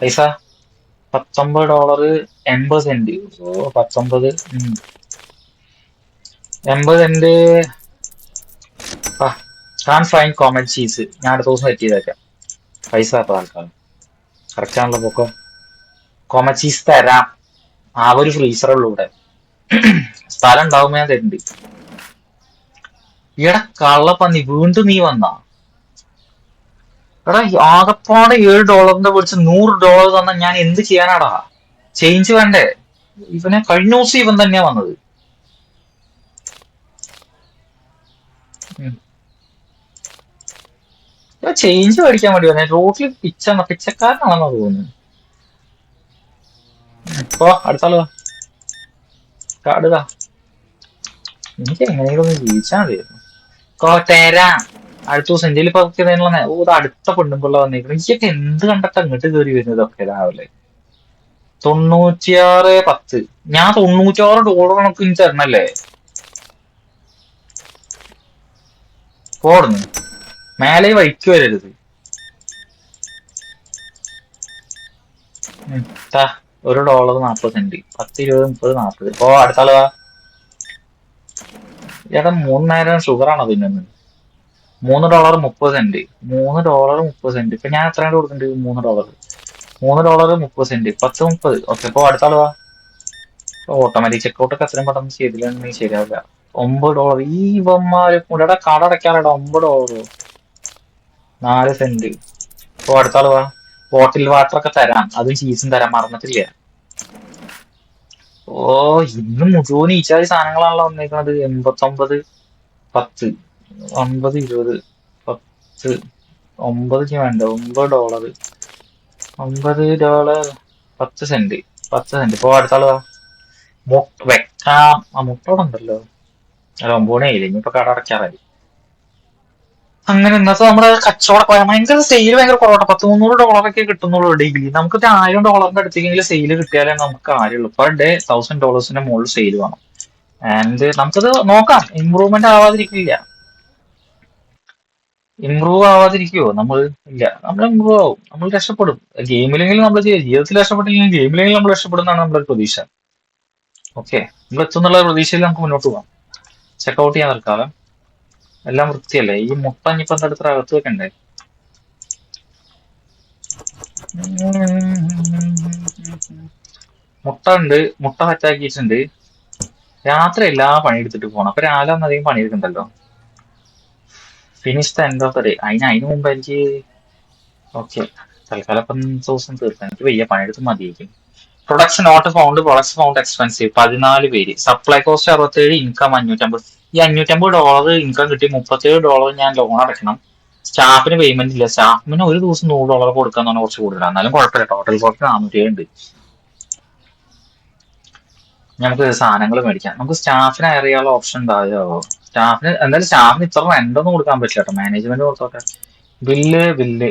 പൈസ? പത്തൊമ്പത് ഡോളർ എൺപത് സെന്റ്. ഓ. പത്തൊമ്പത്. എൺപത് cent. Can fine common cheese ഞാൻ അടുത്ത ദിവസം സെറ്റ് ചെയ്തേക്കാം. പൈസ അപ്പം ആൾക്കാർ കറക്റ്റാണല്ലോ പൊക്കോ. കോമൺ ചീസ് തരാം. ആ ഒരു ഫ്രീസറേ ഉള്ളൂ ഇവിടെ. സ്ഥലം ഉണ്ടാവുമ്പോ ഞാൻ തരുന്നുണ്ട് ഈടെ കള്ളപ്പന്നി വീണ്ടും നീ വന്നാ? എടാ ആകപ്പാടെ ഏഴ് ഡോളറിന്റെ പിടിച്ച് നൂറ് ഡോളർ തന്ന ഞാൻ എന്ത് ചെയ്യാനാടാ? ചേഞ്ച് വേണ്ടേ? ഇവനെ കഴിഞ്ഞ ദിവസം ഇവൻ തന്നെയാ വന്നത്. ചേഞ്ച് മേടിക്കാൻ വേണ്ടി വന്നെ. റോട്ടിൽ പിച്ച പിച്ചക്കാരനാണെന്നാ തോന്നുന്നു. ഇപ്പൊ അടുത്താൾ കാടുക എനിക്ക് എങ്ങനെയെങ്കിലും ഒന്ന് ജീവിച്ചാൽ മതിയായിരുന്നു. കോട്ടേരാ. അടുത്ത ദിവസം ഇന്ത്യയിൽ പതിക്കുന്നതിനുള്ള ഓ അടുത്ത പെണ്ണുമ്പിള്ള വന്നേക്കണം. ഇയൊക്കെ എന്ത് കണ്ടിട്ട് അങ്ങോട്ട് കയറി വരുന്നതൊക്കെ രാവിലെ? തൊണ്ണൂറ്റിയാറ് പത്ത്. ഞാൻ തൊണ്ണൂറ്റിയാറ് ഡോളർ കണക്ക് ഇനി തരണല്ലേ? പോടുന്നു മേലെ വഴിക്ക് വരരുത്. ഒരു ഡോളർ നാപ്പത് സെന്റ് പത്ത് ഇരുപത് മുപ്പത് നാപ്പത്. ഓ അടുത്താളാ ആൾ വാ. ചേട്ടാ മൂന്ന് നേരം ഷുഗറാണോ തിന്നുന്നത്? മൂന്ന് ഡോളർ മുപ്പത് സെന്റ്. മൂന്ന് ഡോളർ മുപ്പത് സെന്റ്. ഇപ്പൊ ഞാൻ എത്രയാണ് കൊടുക്കുന്നുണ്ട് മൂന്ന് ഡോളർ. മൂന്ന് ഡോളർ മുപ്പത് സെന്റ്. പത്ത് മുപ്പത്. ഓക്കെ ഇപ്പൊ അടുത്ത ആളുവാ ഓട്ടോമാറ്റിക് ചെക്കൗട്ട് ഒക്കെ അത്രയും പെട്ടെന്ന് ചെയ്തില്ലെങ്കിൽ ശരിയാവില്ല. ഒമ്പത് ഡോളർ. ഈ ഇവന്മാര് കൂടെ കട അടയ്ക്കാറടാ ഒമ്പത് ഡോളർ. നാല് സെന്റ്. ഇപ്പൊ അടുത്ത ആളുവാ ബോട്ടിൽ വാട്ടർ ഒക്കെ തരാം. അതും ചീസും തരാം. മറന്നിട്ടില്ല. ഓ ഇന്ന് മുഴുവൻ ഈച്ചാതി സാധനങ്ങളാണല്ലോ വന്നേക്കുന്നത് എൺപത്തി ഒമ്പത് പത്ത്. ഒമ്പത് ഇരുപത് പത്ത് ഒമ്പത് വേണ്ട. ഒമ്പത് ഡോളർ ഒമ്പത് ഡോളർ പത്ത് സെന്റ് പത്ത് സെന്റ് ഇപ്പൊ അടുത്താളതാ വെക്കാം. ആ മുട്ട ഇവിടെ ഉണ്ടല്ലോ. അല്ല ഒമ്പത് ആയില്ലേ? ഇനിയിപ്പോ കട അടയ്ക്കാറായി അങ്ങനെ ഇന്നത്തെ നമ്മുടെ കച്ചവടം ഭയങ്കര സെയിൽ ഭയങ്കര കുറവാണ് പത്ത് മുന്നൂറ് ഡോളറൊക്കെ കിട്ടുന്നുള്ളൂ ഡെയിലി നമുക്ക് ഒരു ആയിരം ഡോളറിന്റെ അടുത്തേക്കെങ്കിലും സെയിൽ കിട്ടിയാലേ നമുക്ക് കാര്യമുള്ളൂ. പെർ ഡേ തൗസൻഡ് ഡോളേഴ്സിന്റെ മുകളിൽ സെയിൽ വേണം. ആൻഡ് നമുക്കത് നോക്കാം. ഇമ്പ്രൂവ്മെന്റ് ആവാതിരിക്കില്ല. ഇമ്പ്രൂവ് ആവാതിരിക്കുവോ? നമ്മൾ ഇല്ല. നമ്മൾ ഇമ്പ്രൂവ് ആവും. നമ്മൾ രക്ഷപ്പെടും. ഗെയിമിലെങ്കിലും നമ്മൾ ജീവിതത്തിൽ രക്ഷപ്പെട്ടില്ലെങ്കിൽ ഗെയിമിലെങ്കിലും നമ്മൾ രക്ഷപ്പെടും എന്നാണ് നമ്മുടെ പ്രതീക്ഷ. ഓക്കെ നമ്മൾ എത്തുന്നുള്ള പ്രതീക്ഷയിൽ നമുക്ക് മുന്നോട്ട് പോകാം. ചെക്കൗട്ട് ചെയ്യാൻ തൽക്കാലം. എല്ലാം വൃത്തിയല്ലേ? ഈ മുട്ട ഇനിയിപ്പോ എന്താ അടുത്ത അകത്ത് വെക്കണ്ടേ? മുട്ട ഉണ്ട്. മുട്ട സെറ്റാക്കിയിട്ടുണ്ട് രാത്രി എല്ലാ പണിയെടുത്തിട്ട് പോകണം അപ്പൊ രാവിലെ ഒന്നും അധികം പണിയെടുക്കണ്ടല്ലോ? Finish the end of the day അതിന് അതിന് മുമ്പ് എനിക്ക് ഓക്കെ തൽക്കാലം ഇപ്പം ദിവസം തീർക്കാം എനിക്ക് വയ്യ. പണിയെടുത്ത് മതിയായിരിക്കും. Production not found production found expensive പതിനാല് പേര്. സപ്ലൈ കോസ്റ്റ് അറുപത്തേഴ് ഇൻകം അഞ്ഞൂറ്റമ്പത്. ഈ അഞ്ഞൂറ്റമ്പത് ഡോളർ ഇൻകം കിട്ടി മുപ്പത്തേഴ് ഡോളർ ഞാൻ ലോൺ അടയ്ക്കണം. സ്റ്റാഫിന് പേയ്മെന്റ് ഇല്ല. സ്റ്റാഫിന് ഒരു ദിവസം നൂറ് ഡോളർ കൊടുക്കാന്ന് പറഞ്ഞാൽ കുറച്ച് കൂടുതലാണ് എന്നാലും കുഴപ്പമില്ല. ടോട്ടൽ കോസ്റ്റ് നാനൂറ്റി ഉണ്ട്. നമുക്ക് സാധനങ്ങൾ മേടിക്കാം. നമുക്ക് സ്റ്റാഫിന് ഹയർ ചെയ്യാനുള്ള ഓപ്ഷൻ ഉണ്ടാവുമോ സ്റ്റാഫിന് എന്തായാലും സ്റ്റാഫിന് ഇത്ര റെന്റ് ഒന്നും കൊടുക്കാൻ പറ്റില്ല കേട്ടോ. Management കൊടുത്തോട്ടെ bill bill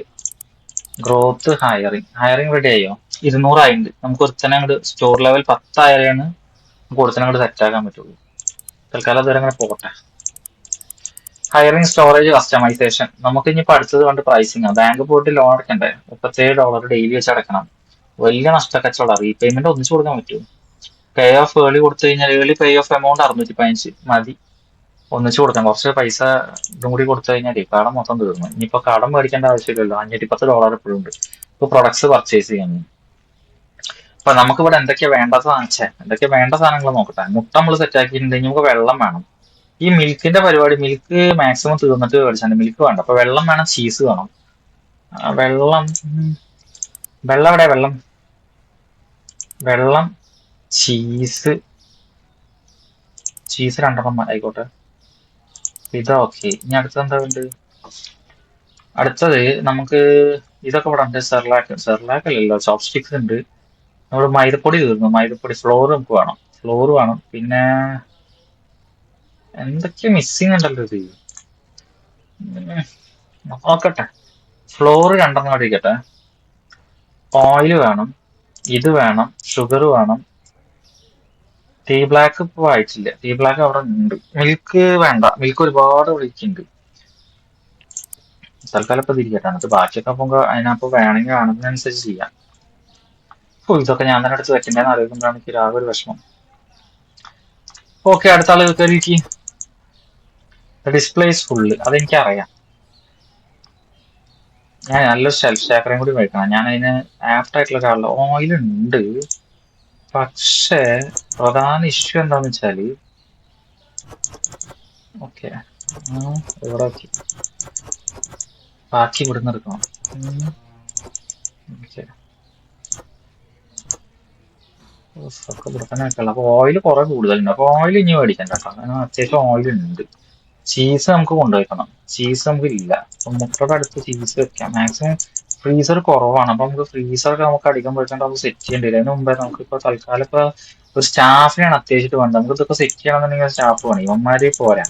growth hiring hiring ready ആയോ? ഇരുന്നൂറായിണ്ട്. നമുക്ക് ഒരുത്തനെ അങ്ങോട്ട് സ്റ്റോർ ലെവൽ പത്തായാലാണ് നമുക്ക് ഒരുത്തനെ അങ്ങോട്ട് സെറ്റ് ആക്കാൻ പറ്റുള്ളൂ. തൽക്കാലം അതുവരെ അങ്ങനെ പോകട്ടെ ഹയറിംഗ് സ്റ്റോറേജ് കസ്റ്റമൈസേഷൻ നമുക്ക് ഇനിയിപ്പോൾ അടുത്തത് കണ്ട് പ്രൈസിങ് ബാങ്ക് പോയിട്ട് ലോൺ അടക്കണ്ടേ? മുപ്പത്തേഴ് ഡോളർ ഡെയിലി വെച്ച് അടക്കണം. വലിയ നഷ്ടക്കച്ചവടം റീപേയ്മെന്റ് ഒന്നിച്ചു കൊടുക്കാൻ പറ്റുമോ? പേ ഓഫ് ഏർലി കൊടുത്തു കഴിഞ്ഞാൽ ഏർലി പേ ഓഫ് എമൗണ്ട് അറുന്നൂറ്റി പതിനഞ്ച് മതി. ഒന്നിച്ചു കൊടുക്കാം. കുറച്ച് പൈസ ഇതും കൂടി കൊടുത്തു കഴിഞ്ഞാൽ കടം മൊത്തം തീർന്നു. ഇനിയിപ്പോ കടം മേടിക്കേണ്ട ആവശ്യമില്ലല്ലോ. അഞ്ഞൂറ്റി പത്ത് ഡോളർ എപ്പോഴും ഉണ്ട്. ഇപ്പൊ പ്രൊഡക്ട്സ് പർച്ചേസ് ചെയ്യാൻ. അപ്പൊ നമുക്ക് ഇവിടെ എന്തൊക്കെയാ വേണ്ട സാധനം എന്തൊക്കെയാ വേണ്ട സാധനങ്ങൾ നോക്കട്ടെ. മുട്ട നമ്മൾ സെറ്റ് ആക്കിയിട്ടുണ്ടെങ്കിൽ നമുക്ക് വെള്ളം വേണം. ഈ മിൽക്കിന്റെ പരിപാടി മിൽക്ക് മാക്സിമം തീർന്നിട്ട് മേടിച്ചാൽ മിൽക്ക് വേണ്ട. അപ്പൊ വെള്ളം വേണം ചീസ് വേണം. വെള്ളം വെള്ളം എവിടെ വെള്ളം? വെള്ളം ചീസ് ചീസ് രണ്ടെണ്ണം ആയിക്കോട്ടെ. ഇതാ ഓക്കെ ഇനി അടുത്തത് എന്താ വേണ്ടത്? അടുത്തത് നമുക്ക് ഇതൊക്കെ ഇവിടെ ഉണ്ട് സെർലാക്ക്. സെർലാക്ക് അല്ലല്ലോ ചോപ്പ് സ്റ്റിക്സ് ഉണ്ട്. നമ്മൾ മൈദപ്പൊടി തീർന്നു. മൈദപ്പൊടി ഫ്ലോർ നമുക്ക് വേണം. ഫ്ലോർ വേണം. പിന്നെ എന്തൊക്കെ മിസ്സിങ് ഉണ്ടല്ലോ ഇത്. നോക്കട്ടെ. ഫ്ലോർ രണ്ടെണ്ണം അടിക്കട്ടെ ഓയിൽ വേണം. ഇത് വേണം. ഷുഗർ വേണം. ടീ ബ്ലാക്ക് ഇപ്പൊ വായിച്ചില്ല. ടീ ബ്ലാക്ക് അവിടെ ഉണ്ട്. മിൽക്ക് വേണ്ട. മിൽക്ക് ഒരുപാട് വിളിക്കുന്നുണ്ട് തൽക്കാലം ഇപ്പൊ തിരിക്കട്ടെ അത് ബാക്കിയൊക്കെ അപ്പൊ അതിനപ്പോ വേണമെങ്കിൽ വേണമെന്നനുസരിച്ച് ചെയ്യാം. അപ്പൊ ഇതൊക്കെ ഞാൻ തന്നെ എടുത്ത് വെക്കണ്ടെന്ന് ആലോചിക്കുമ്പോഴാണ് എനിക്ക് രാവിലെ ഒരു വിഷമം. ഓക്കെ അടുത്ത ആൾ കയറിക്ക് ഡിസ്പ്ലേസ് ഫുള്ള് അതെനിക്കറിയാം. ഞാൻ നല്ലൊരു ഷെൽഫ് സ്റ്റാക്കറേയും കൂടി മേടിക്കണം ഞാൻ അതിന് ആപ്റ്റ് ആയിട്ടുള്ള ഓയിൽ ഉണ്ട്. പക്ഷേ പ്രധാന ഇഷ്യൂ എന്താന്ന് വെച്ചാൽ ഓക്കെ ഇവിടെ ബാക്കി എടുക്കണം. ഇവിടെ തന്നെ വെക്കണം അപ്പൊ ഓയിൽ കുറെ കൂടുതലുണ്ട്. അപ്പൊ ഓയിൽ ഇനി മേടിക്കണ്ട കേട്ടോ. അതിന് അത്യാവശ്യം ഓയിൽ ഉണ്ട്. ചീസ് നമുക്ക് കൊണ്ടുവയ്ക്കണം ചീസ് നമുക്ക് ഇല്ല അപ്പൊ മുട്ടയുടെ അടുത്ത് ചീസ് വെക്കാം. മാക്സിമം ഫ്രീസർ കുറവാണ്. അപ്പൊ നമുക്ക് ഫ്രീസറൊക്കെ നമുക്ക് അടിക്കാൻ പറ്റാണ്ട് നമുക്ക് സെറ്റ് ചെയ്യേണ്ടി വരും അതിന് മുമ്പേ ഇപ്പൊ തൽക്കാലം ഇപ്പൊ ഒരു സ്റ്റാഫിനാണ് അത്യാവശ്യമായിട്ട് വേണ്ടത്. നമുക്ക് ഇതൊക്കെ സെറ്റ് ചെയ്യണമെന്നുണ്ടെങ്കിൽ സ്റ്റാഫ് വേണം. ഇവന്മാര് പോരാ.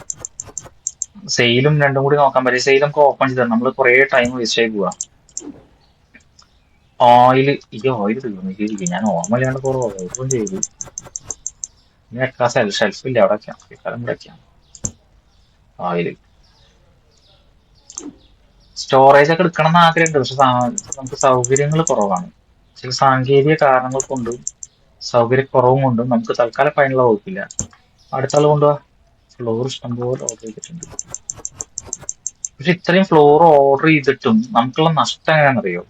സെയിലും രണ്ടും കൂടി നോക്കാൻ പറ്റും സെയിൽ നമുക്ക് ഓപ്പൺ ചെയ്ത് നമ്മൾ കുറെ ടൈം വേസ്റ്റ് ആയി പോവാ. ഓയിൽ ഈ ഓയിൽ തീർന്നിരിക്കും ഞാൻ ഓർമ്മയില്ലാണ്ട് കുറെ ഓർഡറും ചെയ്തു ഇനി വെക്കാൻ ഷെൽഫ് ഷെൽഫില്ല അവിടെ വെക്കാം ഓയിൽ സ്റ്റോറേജ് ഒക്കെ എടുക്കണം എന്ന് ആഗ്രഹമുണ്ട്. പക്ഷെ നമുക്ക് സൗകര്യങ്ങൾ കുറവാണ്. ചില സാങ്കേതിക കാരണങ്ങൾ കൊണ്ടും സൗകര്യക്കുറവും കൊണ്ടും നമുക്ക് തൽക്കാലം അതിനുള്ള വകുപ്പില്ല അടുത്ത ആൾ കൊണ്ടുപോവാ ഫ്ലോർ ഇഷ്ടംപോലെ ഓർഡർ ചെയ്തിട്ടുണ്ട്. പക്ഷെ ഇത്രയും ഫ്ലോർ ഓർഡർ ചെയ്തിട്ടും നമുക്കുള്ള നഷ്ടം എങ്ങനെയാണെന്നറിയോ?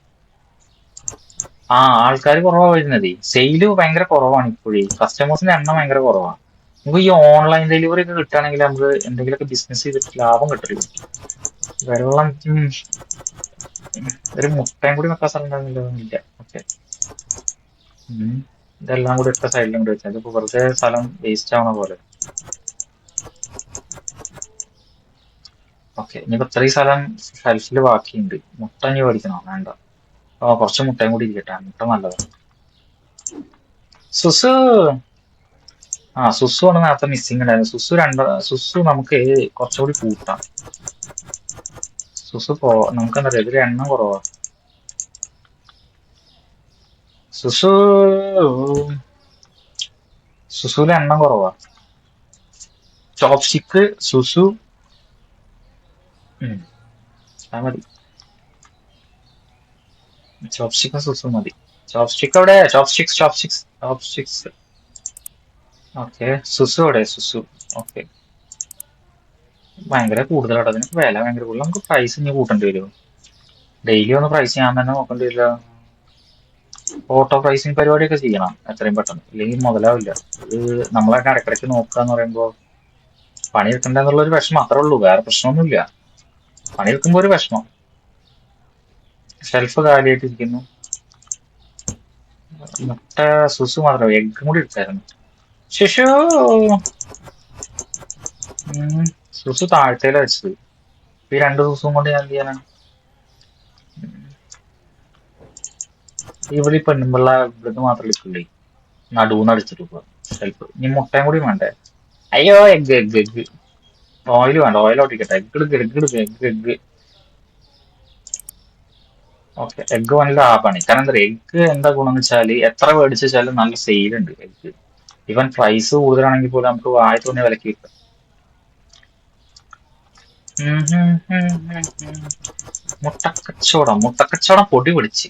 ആ ആൾക്കാർ കുറവാ വരുന്നത്. സെയിൽ ഭയങ്കര കുറവാണ് ഇപ്പോഴേ. കസ്റ്റമേഴ്സിന്റെ എണ്ണം ഭയങ്കര കുറവാണ് നമുക്ക് ഈ ഓൺലൈൻ ഡെലിവറി ഒക്കെ കിട്ടുകയാണെങ്കിൽ നമുക്ക് എന്തെങ്കിലുമൊക്കെ ബിസിനസ് ചെയ്തിട്ട് ലാഭം കിട്ടില്ല വെള്ളം ഒരു മുട്ടയും കൂടി വെക്കാൻ സ്ഥലം ഉണ്ടാകുന്നില്ല ഓക്കെ. ഇതെല്ലാം കൂടി ഇട്ട സൈഡിലും കൂടി വെച്ചാൽ ഇതിപ്പോ വെറുതെ സ്ഥലം വേസ്റ്റ് ആവണ പോലെ. ഓക്കെ. ഇനിയിപ്പോ ഇത്രയും സ്ഥലം ഷെൽഫിൽ ബാക്കിയുണ്ട്. മുട്ട ഇനി മേടിക്കണോ? വേണ്ട. ആ കുറച്ച് മുട്ടയും കൂടി ഇരിക്കട്ടെ. മുട്ട നല്ലതാണ് സുസു! ആ സുസു ആണ് നേരത്തെ മിസ്സിംഗ് ഉണ്ടായിരുന്നു സുസു രണ്ട് സുസു നമുക്ക് കുറച്ചുകൂടി കൂട്ടാം. സുസു പോ നമുക്ക് എന്താ പറയുക ഇതിൽ എണ്ണം കുറവാ. സുസു സുസുവിലെ എണ്ണം കുറവാ. ചോപ്സ്റ്റിക്ക് സുസു അത് മതി. ചോപ്സ്റ്റിക്കും സുസു മതി. ചോപ്സ്റ്റിക്ക് അവിടെ chopsticks chopsticks chopsticks. Okay Susu അവിടെ സുസു. ഓക്കെ. ഭയങ്കര കൂടുതലാണ് അതിന് വില ഭയങ്കര കൂടുതൽ നമുക്ക് പ്രൈസ് ഇനി കൂട്ടേണ്ടി വരുമോ ഡെയിലി ഒന്ന് പ്രൈസ് ഞാൻ തന്നെ നോക്കേണ്ടി വരില്ല. ഓട്ടോ പ്രൈസിങ് പരിപാടിയൊക്കെ ചെയ്യണം. എത്രയും പെട്ടെന്ന്. ഇല്ലെങ്കിൽ മുതലാവില്ല. അത് നമ്മളൊക്കെ ഇടയ്ക്കിടയ്ക്ക് നോക്കുക എന്ന് പറയുമ്പോൾ പണി എന്നുള്ള ഒരു വിഷമം അത്രേ ഉള്ളൂ. വേറെ പ്രശ്നമൊന്നുമില്ല. പണി എടുക്കുമ്പോൾ ഒരു വിഷമം. ഷെൽഫ് കാലിയായിട്ടിരിക്കുന്നു. മുട്ട സുസു മാത്രം. എഗ് കൂടി എടുത്തായിരുന്നു. ശിശു! സുസു താഴ്ത്തേല വെച്ചത്. ഈ രണ്ട് ദിവസവും കൊണ്ട് ഞാൻ ചെയ്യാനാണ്? ചെയ്യാനാ ഇവിടെ ഈ പെണ്ണുമ്പിള്ള ഇവിടുന്ന് മാത്രം എടുക്കില്ലേ നടുവെന്ന് അടിച്ചിട്ട് ഹെൽപ്പ് ഇനി മുട്ടയും കൂടി വേണ്ടേ? അയ്യോ എഗ് എഗ് എഗ് ഓയിൽ വേണ്ട. ഓയിൽ ഓട്ടിക്കട്ടെ എഗ് എടുക്ക് എഗ് എടുക്ക് എഗ് എഗ് ഓക്കെ എഗ് നല്ല ആപ്പാണ് കാരണം എന്താ എഗ് എന്താ ഗുണം വെച്ചാൽ എത്ര മേടിച്ചാലും നല്ല സെയിൽ ഉണ്ട് എഗ് ഇവൻ പ്രൈസ് കൂടുതലാണെങ്കിൽ പോലും നമുക്ക് വായ തോന്നിയ വിലക്ക് കിട്ടും. മുട്ടക്കച്ചവടം മുട്ടക്കച്ചവടം പൊടി പിടിച്ച്.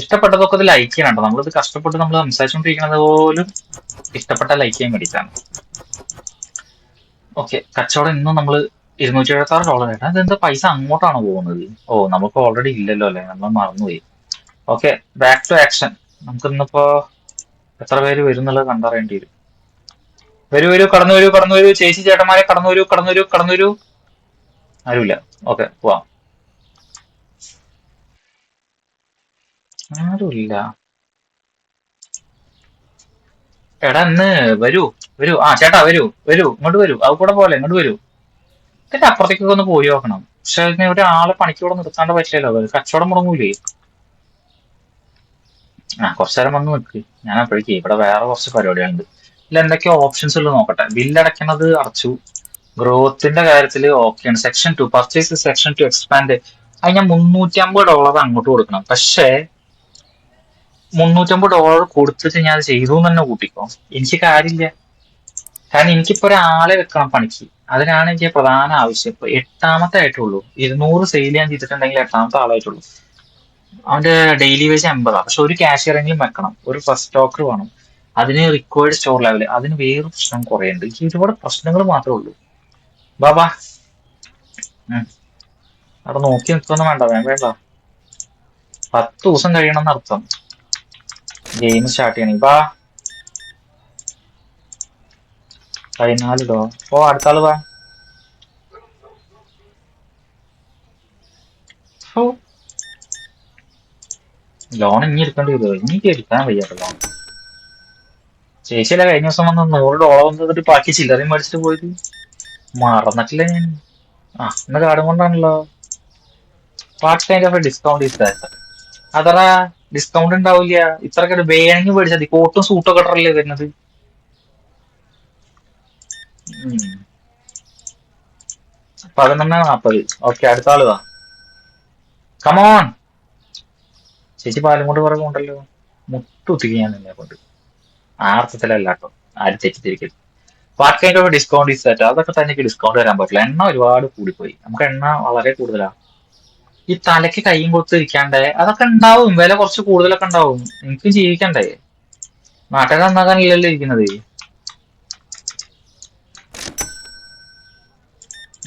ഇഷ്ടപ്പെട്ടതൊക്കെ ലൈക്ക് ചെയ്യണം കേട്ടോ. നമ്മളിത് കഷ്ടപ്പെട്ട് നമ്മൾ സംസാരിച്ചുകൊണ്ടിരിക്കുന്നത് പോലും ഇഷ്ടപ്പെട്ട ലൈക്ക് ചെയ്യാൻ വേണ്ടിയിട്ടാണ്. ഓക്കെ കച്ചവടം ഇന്നും നമ്മൾ ഇരുന്നൂറ്റി എഴുപത്തി ആറ് ഡോളർ ആയിട്ട്. അതെന്താ പൈസ അങ്ങോട്ടാണ് പോകുന്നത്? ഓ നമുക്ക് ഓൾറെഡി ഇല്ലല്ലോ അല്ലേ? നമ്മൾ മറന്നുപോയി. ഓക്കെ ബാക്ക് ടു ആക്ഷൻ നമുക്ക് ഇന്നിപ്പോ എത്ര പേര് വരും എന്നുള്ളത് കണ്ടറിയേണ്ടി വരും. വരൂ വരൂ കടന്നു വരൂ കടന്നു വരൂ ചേച്ചി ചേട്ടന്മാരെ കടന്നു വരൂ കടന്നു വരൂ കടന്നു വരൂ. ആരുമില്ല. ഓക്കെ പോവാം. ആരുമില്ല. എടാ ഇന്ന് വരൂ വരൂ. ആ ചേട്ടാ വരൂ വരൂ. ഇങ്ങോട്ട് വരൂ. അത് കൂടെ പോലെ ഇങ്ങോട്ട് വരൂ. ഇതിന്റെ അപ്പുറത്തേക്കൊക്കെ ഒന്ന് പോയി നോക്കണം. പക്ഷെ അതിന് ഇവിടെ ആളെ പണിക്ക് ഇവിടെ നിർത്താണ്ട് പറ്റില്ലല്ലോ. കച്ചവടം മുടങ്ങൂലേ? ആ കുറച്ചു നേരം വന്ന് നിൽക്ക് ഞാൻ അപ്പോഴേക്ക് ഇവിടെ വേറെ കുറച്ച് പരിപാടികളുണ്ട്. ഇതിൽ എന്തൊക്കെയോ ഓപ്ഷൻസ് ഉള്ളത് നോക്കട്ടെ. ബില്ല് അടയ്ക്കുന്നത് അടച്ചു. ഗ്രോത്തിന്റെ കാര്യത്തിൽ ഓക്കെയാണ് section to purchase section to expand അത് ഞാൻ മുന്നൂറ്റി അമ്പത് ഡോളർ അങ്ങോട്ട് കൊടുക്കണം. പക്ഷേ മുന്നൂറ്റമ്പത് ഡോളർ കൊടുത്തിട്ട് ഞാൻ ചെയ്തു എന്ന് തന്നെ കൂട്ടിക്കോ. എനിക്ക് കാര്യമില്ല. കാരണം എനിക്കിപ്പോ ഒരാളെ വെക്കണം പണിക്ക്. അതിനാണ് എനിക്ക് പ്രധാന ആവശ്യം. ഇപ്പൊ എട്ടാമത്തെ ആയിട്ടുള്ളൂ ഇരുന്നൂറ് സെയിൽ ഞാൻ ചെയ്തിട്ടുണ്ടെങ്കിൽ എട്ടാമത്തെ ആളായിട്ടുള്ളൂ. അവന്റെ ഡെയിലി വേജ് എൺപതാ പക്ഷെ ഒരു കാഷ്യറെങ്കിലും വെക്കണം. ഒരു ഫസ്റ്റ് സ്റ്റോക്കർ വേണം. അതിന് റിക്വയർഡ് സ്റ്റോർ ലെവൽ അതിന് വേറെ പ്രശ്നം കുറേ ഉണ്ട് എനിക്ക് ഒരുപാട് പ്രശ്നങ്ങൾ മാത്രമേ ഉള്ളൂ. ബാബാ. അവിടെ നോക്കി നിൽക്കൊന്നും വേണ്ട വേണ്ട വേണ്ട പത്ത് ദിവസം കഴിയണം എന്നർത്ഥം ഗെയിം സ്റ്റാർട്ട് ചെയ്യണം. ബാ. കഴിഞ്ഞാലോ ഓ അടുത്ത ആൾ വാ ലോൺ ഇനി എടുക്കേണ്ടി വരുമോ ഇനി എടുക്കാൻ വയ്യാട്ടോ ലോൺ. ചേച്ചിയല്ല കഴിഞ്ഞ ദിവസം വന്ന് നൂറ് ഡോളർ വന്നിട്ട് ബാക്കി ചില്ലറയും മേടിച്ചിട്ട് പോയത്? മറന്നിട്ടില്ല ഞാൻ. ആ ഇന്ന് കാർഡും കൊണ്ടാണല്ലോ. Part kind of discount is that അതറാ discount ഉണ്ടാവില്ല. ഇത്രയൊക്കെ വേണമെങ്കിൽ മേടിച്ചാൽ മതി. കോട്ടും സൂട്ടും ഒക്കെ ഇട്ടല്ലേ വരുന്നത്. പതിനൊന്ന് നാപ്പത്. ഓക്കെ അടുത്ത ആൾ വാ. കമോൺ ചേച്ചി പാലും കൊണ്ട് പുറകെ ഉണ്ടല്ലോ മുട്ടുത്തിക്ക് ഞാൻ നിന്നെ കൊണ്ട്. ആ അർത്ഥത്തിലല്ല കേട്ടോ ആരും തെറ്റിദ്ധരിക്കരുത്. Part kind of discount is that അതൊക്കെ തന്നെ ഡിസ്കൗണ്ട് വരാൻ പറ്റില്ല. എണ്ണ ഒരുപാട് കൂടിപ്പോയി. നമുക്ക് എണ്ണ വളരെ കൂടുതലാണ് ഈ തലയ്ക്ക് കൈയും കൊടുത്തിരിക്കാണ്ടേ അതൊക്കെ ഉണ്ടാവും. വില കുറച്ച് കൂടുതലൊക്കെ ഉണ്ടാവും. എനിക്ക് ജീവിക്കണ്ടേ. നാട്ടുകാർ നന്നാക്കാനില്ലല്ലോ ഇരിക്കുന്നത്.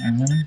Mm-hmm.